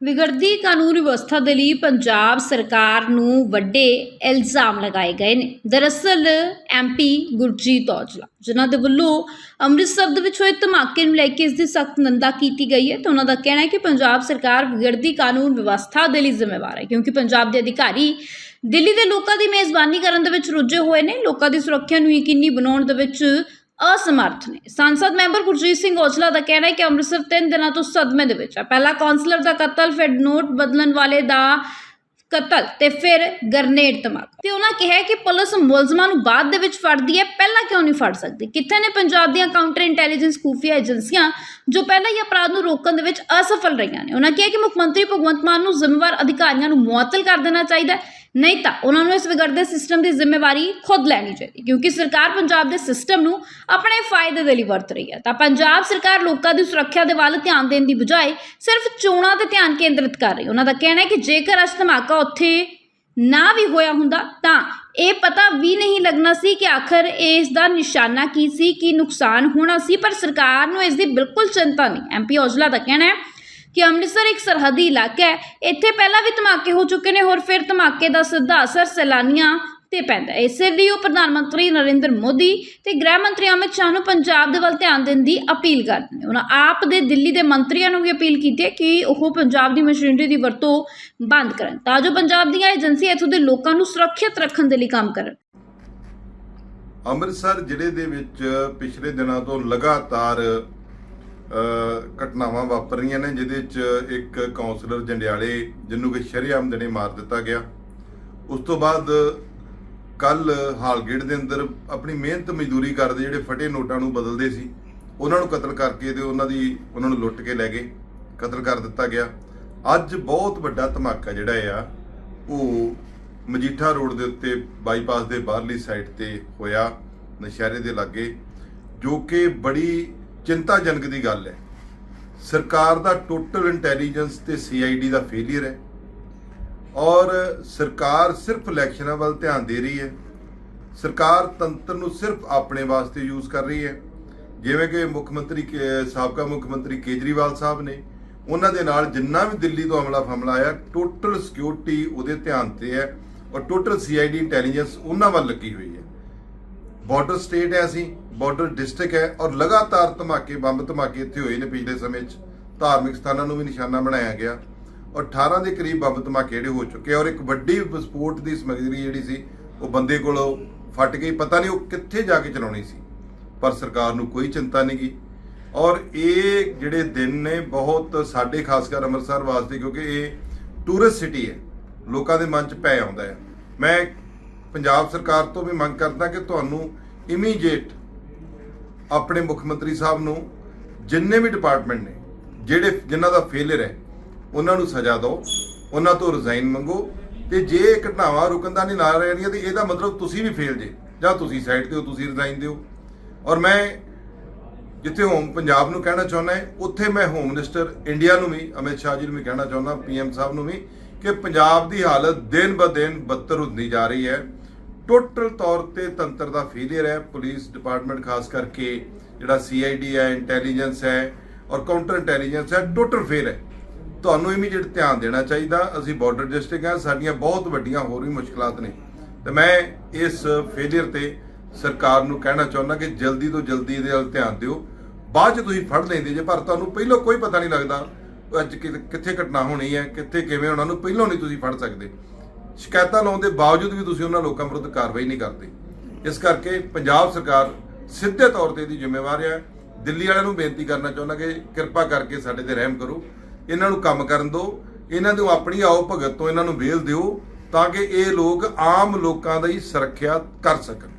ਵਿਗੜਦੀ ਕਾਨੂੰਨ ਵਿਵਸਥਾ ਦੇ ਲਈ ਪੰਜਾਬ ਸਰਕਾਰ ਨੂੰ ਵੱਡੇ ਇਲਜ਼ਾਮ ਲਗਾਏ ਗਏ ਨੇ। ਦਰਅਸਲ ਐਮਪੀ ਗੁਰਜੀਤ ਔਜਲਾ, ਜਿਨ੍ਹਾਂ ਦੇ ਵੱਲੋਂ ਅੰਮ੍ਰਿਤਸਰ ਦੇ ਵਿੱਚ ਹੋਏ ਧਮਾਕੇ ਨੂੰ ਲੈ ਕੇ ਇਸ ਦੀ ਸਖਤ ਨਿੰਦਾ ਕੀਤੀ ਗਈ ਹੈ, ਤੇ ਉਹਨਾਂ ਦਾ ਕਹਿਣਾ ਹੈ ਕਿ ਪੰਜਾਬ ਸਰਕਾਰ ਵਿਗੜਦੀ ਕਾਨੂੰਨ ਵਿਵਸਥਾ ਦੇ ਲਈ ਜ਼ਿੰਮੇਵਾਰ ਹੈ, ਕਿਉਂਕਿ ਪੰਜਾਬ ਦੇ ਅਧਿਕਾਰੀ ਦਿੱਲੀ ਦੇ ਲੋਕਾਂ ਦੀ ਮੇਜ਼ਬਾਨੀ ਕਰਨ ਦੇ ਵਿੱਚ ਰੁੱਝੇ ਹੋਏ ਨੇ। ਲੋਕਾਂ ਦੀ ਸੁਰੱਖਿਆ ਨੂੰ ਯਕੀਨੀ ਬਣਾਉਣ ਦੇ ਵਿੱਚ ਅਸਮਰਥ ਨੇ। ਸੰਸਦ ਮੈਂਬਰ ਗੁਰਜੀਤ ਸਿੰਘ ਔਜਲਾ ਦਾ ਕਹਿਣਾ ਹੈ ਕਿ ਅੰਮ੍ਰਿਤਸਰ ਤਿੰਨ ਦਿਨਾਂ ਤੋਂ ਸਦਮੇ ਦੇ ਵਿੱਚ ਹੈ ਪਹਿਲਾ ਕਾਉਂਸਲਰ ਦਾ ਕਤਲ, ਫਿਰ ਨੋਟ ਬਦਲਣ ਵਾਲੇ ਦਾ ਕਤਲ ਤੇ ਫਿਰ ਗਰਨੇਡ ਧਮਾਕਾ। ਤੇ ਉਹਨਾਂ ਕਿਹਾ ਕਿ ਪੁਲਿਸ ਮੁਲਜ਼ਮਾਂ ਨੂੰ ਬਾਅਦ ਦੇ ਵਿੱਚ ਫੜਦੀ ਹੈ, ਪਹਿਲਾਂ ਕਿਉਂ ਨਹੀਂ ਫੜ ਸਕਦੀ? ਕਿੱਥੇ ਨੇ ਪੰਜਾਬ ਦੀਆਂ ਕਾਊਂਟਰ ਇੰਟੈਲੀਜੈਂਸ ਖੂਫੀਆ ਏਜੰਸੀਆਂ ਜੋ ਪਹਿਲਾਂ ਹੀ ਅਪਰਾਧ ਨੂੰ ਰੋਕਣ ਦੇ ਵਿੱਚ ਅਸਫਲ ਰਹੀਆਂ ਨੇ? ਉਹਨਾਂ ਕਿਹਾ ਕਿ ਮੁੱਖ ਮੰਤਰੀ ਭਗਵੰਤ ਮਾਨ ਨੂੰ ਜ਼ਿੰਮੇਵਾਰ ਅਧਿਕਾਰੀਆਂ ਨੂੰ ਮੁਅੱਤਲ ਕਰ ਦੇਣਾ ਚਾਹੀਦਾ ਹੈ। ਨਹੀਂ ਤਾਂ ਉਹਨਾਂ ਨੂੰ ਇਸ ਵਿਗੜਦੇ ਸਿਸਟਮ ਦੀ ਜ਼ਿੰਮੇਵਾਰੀ ਖੁਦ ਲੈਣੀ ਚਾਹੀਦੀ, ਕਿਉਂਕਿ ਸਰਕਾਰ ਪੰਜਾਬ ਦੇ ਸਿਸਟਮ ਨੂੰ ਆਪਣੇ ਫਾਇਦੇ ਦੇ ਲਈ ਵਰਤ ਰਹੀ ਹੈ। ਤਾਂ ਪੰਜਾਬ ਸਰਕਾਰ ਲੋਕਾਂ ਦੀ ਸੁਰੱਖਿਆ ਦੇ ਵੱਲ ਧਿਆਨ ਦੇਣ ਦੀ ਬਜਾਏ ਸਿਰਫ ਚੋਣਾਂ ਤੇ ਧਿਆਨ ਕੇਂਦਰਿਤ ਕਰ ਰਹੀ ਉਹਨਾਂ ਦਾ ਕਹਿਣਾ ਹੈ ਕਿ ਜੇਕਰ ਅੱਜ ਧਮਾਕਾ ਉੱਥੇ ਨਾ ਵੀ ਹੋਇਆ ਹੁੰਦਾ, ਤਾਂ ਇਹ ਪਤਾ ਵੀ ਨਹੀਂ ਲੱਗਣਾ ਸੀ ਕਿ ਆਖਰ ਇਸ ਦਾ ਨਿਸ਼ਾਨਾ ਕੀ ਸੀ, ਕੀ ਨੁਕਸਾਨ ਹੋਣਾ ਸੀ, ਪਰ ਸਰਕਾਰ ਨੂੰ ਇਸ ਦੀ ਬਿਲਕੁਲ ਚਿੰਤਾ ਨਹੀਂ। ਐਮਪੀ ਔਜਲਾ ਦਾ ਕਹਿਣਾ ਹੈ ਕਿ ਅੰਮ੍ਰਿਤਸਰ ਇੱਕ ਸਰਹੱਦੀ ਇਲਾਕਾ ਹੈ। ਇੱਥੇ ਪਹਿਲਾਂ ਵੀ ਧਮਾਕੇ ਹੋ ਚੁੱਕੇ ਨੇ, ਹੋਰ ਫਿਰ ਧਮਾਕੇ ਦਾ ਸਿੱਧਾ ਅਸਰ ਸੈਲਾਨੀਆਂ ਤੇ ਪੈਂਦਾ ਹੈ। ਇਸੇ ਲਈ ਉਹ ਪ੍ਰਧਾਨ ਮੰਤਰੀ ਨਰਿੰਦਰ ਮੋਦੀ ਤੇ ਗ੍ਰਹਿ ਮੰਤਰੀ ਅਮਿਤ ਸ਼ਾਹ ਨੂੰ ਪੰਜਾਬ ਦੇ ਵੱਲ ਧਿਆਨ ਦੇਣ ਦੀ ਅਪੀਲ ਕਰਦੇ ਨੇ। ਉਹਨਾਂ ਆਪ ਦੇ ਦਿੱਲੀ ਦੇ ਮੰਤਰੀਆਂ ਨੂੰ ਵੀ ਅਪੀਲ ਕੀਤੀ ਹੈ ਕਿ ਉਹ ਪੰਜਾਬ ਦੀ ਮਸ਼ੀਨਰੀ ਦੀ ਵਰਤੋਂ ਬੰਦ ਕਰਨ, ਤਾਂ ਜੋ ਪੰਜਾਬ ਦੀਆਂ ਏਜੰਸੀਆਂ ਇੱਥੋਂ ਦੇ ਲੋਕਾਂ ਨੂੰ ਸੁਰੱਖਿਅਤ ਰੱਖਣ ਦੇ ਲਈ ਕੰਮ ਕਰਨ। ਅੰਮ੍ਰਿਤਸਰ ਜ਼ਿਲ੍ਹੇ ਦੇ ਵਿੱਚ ਪਿਛਲੇ ਦਿਨਾਂ ਤੋਂ ਲਗਾਤਾਰ ਘਟਨਾਵਾਂ ਵਾਪਰ ਰਹੀਆਂ ਨੇ, ਜਿਹਦੇ 'ਚ ਇੱਕ ਕਾਉਂਸਲਰ ਜੰਡਿਆਲੇ ਜਿਹਨੂੰ ਕਿ ਸ਼ਰੇਆਮ ਦਿਨੇ ਮਾਰ ਦਿੱਤਾ ਗਿਆ। ਉਸ ਤੋਂ ਬਾਅਦ ਕੱਲ ਹਾਲਗੇਟ ਦੇ ਅੰਦਰ ਆਪਣੀ ਮਿਹਨਤ ਮਜ਼ਦੂਰੀ ਕਰਦੇ ਜਿਹੜੇ ਫਟੇ ਨੋਟਾਂ ਨੂੰ ਬਦਲਦੇ ਸੀ, ਉਹਨਾਂ ਨੂੰ ਕਤਲ ਕਰਕੇ ਤੇ ਉਹਨਾਂ ਦੀ, ਉਹਨਾਂ ਨੂੰ ਲੁੱਟ ਕੇ ਲੈ ਗਏ, ਕਤਲ ਕਰ ਦਿੱਤਾ ਗਿਆ। ਅੱਜ ਬਹੁਤ ਵੱਡਾ ਧਮਾਕਾ ਜਿਹੜਾ ਆ, ਉਹ ਮਜੀਠਾ ਰੋਡ ਦੇ ਉੱਤੇ ਬਾਈਪਾਸ ਦੇ ਬਾਹਰਲੀ ਸਾਈਡ ਤੇ ਹੋਇਆ, ਨਸ਼ਹਿਰੇ ਦੇ ਲਾਗੇ, ਜੋ ਕਿ ਬੜੀ ਚਿੰਤਾਜਨਕ ਦੀ ਗੱਲ ਹੈ। ਸਰਕਾਰ ਦਾ ਟੋਟਲ ਇੰਟੈਲੀਜੈਂਸ ਤੇ ਸੀਆਈਡੀ ਦਾ ਫੇਲਿਅਰ ਹੈ। ਔਰ ਸਰਕਾਰ ਸਿਰਫ ਇਲੈਕਸ਼ਨਾਂ ਵੱਲ ਧਿਆਨ ਦੇ ਰਹੀ ਹੈ। ਸਰਕਾਰ ਤੰਤਰ ਨੂੰ ਸਿਰਫ ਆਪਣੇ ਵਾਸਤੇ ਯੂਜ਼ ਕਰ ਰਹੀ ਹੈ। ਜਿਵੇਂ ਕਿ ਮੁੱਖ ਮੰਤਰੀ ਕੇ- ਸਾਬਕਾ ਮੁੱਖ ਮੰਤਰੀ ਕੇਜਰੀਵਾਲ ਸਾਹਿਬ ਨੇ, ਉਹਨਾਂ ਦੇ ਨਾਲ ਜਿੰਨਾ ਵੀ ਦਿੱਲੀ ਤੋਂ ਹਮਲਾ ਫਮਲਾ ਆਇਆ ਟੋਟਲ ਸਿਕਿਉਰਿਟੀ ਉਹਦੇ ਧਿਆਨ ਤੇ ਹੈ। ਔਰ ਟੋਟਲ ਸੀਆਈਡੀ ਇੰਟੈਲੀਜੈਂਸ ਉਹਨਾਂ ਵੱਲ ਲੱਗੀ ਹੋਈ ਹੈ। ਬਾਰਡਰ ਸਟੇਟ ਹੈ ਅਸੀਂ, ਬਾਰਡਰ ਡਿਸਟ੍ਰਿਕਟ ਹੈ ਔਰ ਲਗਾਤਾਰ ਧਮਾਕੇ, ਬੰਬ ਧਮਾਕੇ ਇੱਥੇ ਹੋਏ ਨੇ ਪਿਛਲੇ ਸਮੇਂ 'ਚ। ਧਾਰਮਿਕ ਸਥਾਨਾਂ ਨੂੰ ਵੀ ਨਿਸ਼ਾਨਾ ਬਣਾਇਆ ਗਿਆ। ਔਰ 18 ਦੇ ਕਰੀਬ ਬੰਬ ਧਮਾਕੇ ਜਿਹੜੇ ਹੋ ਚੁੱਕੇ ਔਰ ਇੱਕ ਵੱਡੀ ਵਿਸਫੋਟ ਦੀ ਸਮੱਗਰੀ ਜਿਹੜੀ ਸੀ, ਉਹ ਬੰਦੇ ਕੋਲੋਂ ਫਟ ਗਈ। ਪਤਾ ਨਹੀਂ ਉਹ ਕਿੱਥੇ ਜਾ ਕੇ ਚਲਾਉਣੀ ਸੀ, ਪਰ ਸਰਕਾਰ ਨੂੰ ਕੋਈ ਚਿੰਤਾ ਨਹੀਂ ਗਈ ਔਰ ਇਹ ਜਿਹੜੇ ਦਿਨ ਨੇ ਬਹੁਤ ਸਾਡੇ ਖਾਸ ਕਰ ਅੰਮ੍ਰਿਤਸਰ ਵਾਸਤੇ, ਕਿਉਂਕਿ ਇਹ ਟੂਰਿਸਟ ਸਿਟੀ ਹੈ। ਲੋਕਾਂ ਦੇ ਮਨ 'ਚ ਪੈ ਆਉਂਦਾ ਹੈ। ਮੈਂ ਪੰਜਾਬ ਸਰਕਾਰ ਤੋਂ ਵੀ ਮੰਗ ਕਰਦਾ ਕਿ ਤੁਹਾਨੂੰ ਇਮੀਡੀਏਟ ਆਪਣੇ ਮੁੱਖ ਮੰਤਰੀ ਸਾਹਿਬ ਨੂੰ ਜਿੰਨੇ ਵੀ ਡਿਪਾਰਟਮੈਂਟ ਨੇ, ਜਿਹੜੇ ਜਿਨ੍ਹਾਂ ਦਾ ਫੇਲਿਅਰ ਹੈ, ਉਹਨਾਂ ਨੂੰ ਸਜ਼ਾ ਦਿਓ, ਉਹਨਾਂ ਤੋਂ ਰਿਜ਼ਾਈਨ ਮੰਗੋ ਤੇ ਜੇ ਇਹ ਘਟਨਾਵਾਂ ਰੁਕਣ ਦਾ ਨਹੀਂ ਨਾ ਰਹੀਆਂ ਤੇ ਇਹਦਾ ਮਤਲਬ ਤੁਸੀਂ ਵੀ ਫੇਲ ਜੇ, ਜਾਂ ਤੁਸੀਂ ਸਾਈਡ ਤੇ ਹੋ, ਤੁਸੀਂ ਰਿਜ਼ਾਈਨ ਦਿਓ। ਔਰ ਮੈਂ ਜਿੱਥੇ ਹੋਮ ਪੰਜਾਬ ਨੂੰ ਕਹਿਣਾ ਚਾਹੁੰਦਾ ਹੈ ਉੱਥੇ ਮੈਂ ਹੋਮ ਮਿਨਿਸਟਰ ਇੰਡੀਆ ਨੂੰ ਵੀ, ਅਮਿਤ ਸ਼ਾਹ ਜੀ ਨੂੰ ਵੀ ਕਹਿਣਾ ਚਾਹੁੰਦਾ ਪੀਐਮ ਸਾਹਿਬ ਨੂੰ ਵੀ ਕਿ ਪੰਜਾਬ ਦੀ ਹਾਲਤ ਦਿਨ ਬ ਦਿਨ ਬਦਤਰ ਹੁੰਦੀ ਜਾ ਰਹੀ ਹੈ। ਟੋਟਲ ਤੌਰ ਤੇ ਤੰਤਰ ਦਾ ਫੇਲਿਅਰ ਹੈ। ਪੁਲਿਸ ਡਿਪਾਰਟਮੈਂਟ ਖਾਸ ਕਰਕੇ ਜਿਹੜਾ ਸੀਆਈਡੀ ਹੈ ਇੰਟੈਲੀਜੈਂਸ ਹੈ ਔਰ ਕਾਊਂਟਰ ਇੰਟੈਲੀਜੈਂਸ ਹੈ ਟੋਟਲ ਫੇਲ ਹੈ। ਤੁਹਾਨੂੰ ਇਮੀਡੀਏਟ ਧਿਆਨ ਦੇਣਾ ਚਾਹੀਦਾ। ਅਸੀਂ ਬਾਰਡਰ ਡਿਸਟ੍ਰਿਕਟ ਹਾਂ, ਸਾਡੀਆਂ ਬਹੁਤ ਵੱਡੀਆਂ ਹੋਰ ਵੀ ਮੁਸ਼ਕਲਾਂ ਨੇ। ਤੇ ਮੈਂ ਇਸ ਫੇਲਿਅਰ ਤੇ ਸਰਕਾਰ ਨੂੰ ਕਹਿਣਾ ਚਾਹੁੰਦਾ ਕਿ ਜਲਦੀ ਤੋਂ ਜਲਦੀ ਇਹਦੇ ਵੱਲ ਧਿਆਨ ਦਿਓ। ਬਾਅਦ ਚ ਤੁਸੀਂ ਫੜ ਲੈਂਦੇ ਜੇ, ਪਰ ਤੁਹਾਨੂੰ ਪਹਿਲਾਂ ਕੋਈ ਪਤਾ ਨਹੀਂ ਲੱਗਦਾ ਅੱਜ ਕਿ- ਕਿੱਥੇ ਘਟਨਾ ਹੋਣੀ ਹੈ, ਕਿੱਥੇ ਕਿਵੇਂ ਉਹਨਾਂ ਨੂੰ ਪਹਿਲਾਂ ਨਹੀਂ ਤੁਸੀਂ ਫੜ ਸਕਦੇ। ਸ਼ਿਕਾਇਤਾਂ ਲਾਉਣ ਦੇ ਬਾਵਜੂਦ ਵੀ ਤੁਸੀਂ ਉਹਨਾਂ ਲੋਕਾਂ ਵਿਰੁੱਧ ਕਾਰਵਾਈ ਨਹੀਂ ਕਰਦੇ। ਇਸ ਕਰਕੇ ਪੰਜਾਬ ਸਰਕਾਰ ਸਿੱਧੇ ਤੌਰ ਤੇ ਇਹਦੀ ਜ਼ਿੰਮੇਵਾਰ ਹੈ। ਦਿੱਲੀ ਵਾਲਿਆਂ ਨੂੰ ਬੇਨਤੀ ਕਰਨਾ ਚਾਹੁੰਦਾ ਕਿ ਕਿਰਪਾ ਕਰਕੇ ਸਾਡੇ ਤੇ ਰਹਿਮ ਕਰੋ। ਇਹਨਾਂ ਨੂੰ ਕੰਮ ਕਰਨ ਦਿਓ। ਇਹਨਾਂ ਨੂੰ ਆਪਣੀ ਆਓ ਭਗਤ ਤੋਂ ਇਹਨਾਂ ਨੂੰ ਵੇਲ ਦਿਓ ਤਾਂ ਕਿ ਇਹ ਲੋਕ ਆਮ ਲੋਕਾਂ ਦੀ ਸੁਰੱਖਿਆ ਕਰ ਸਕਣ।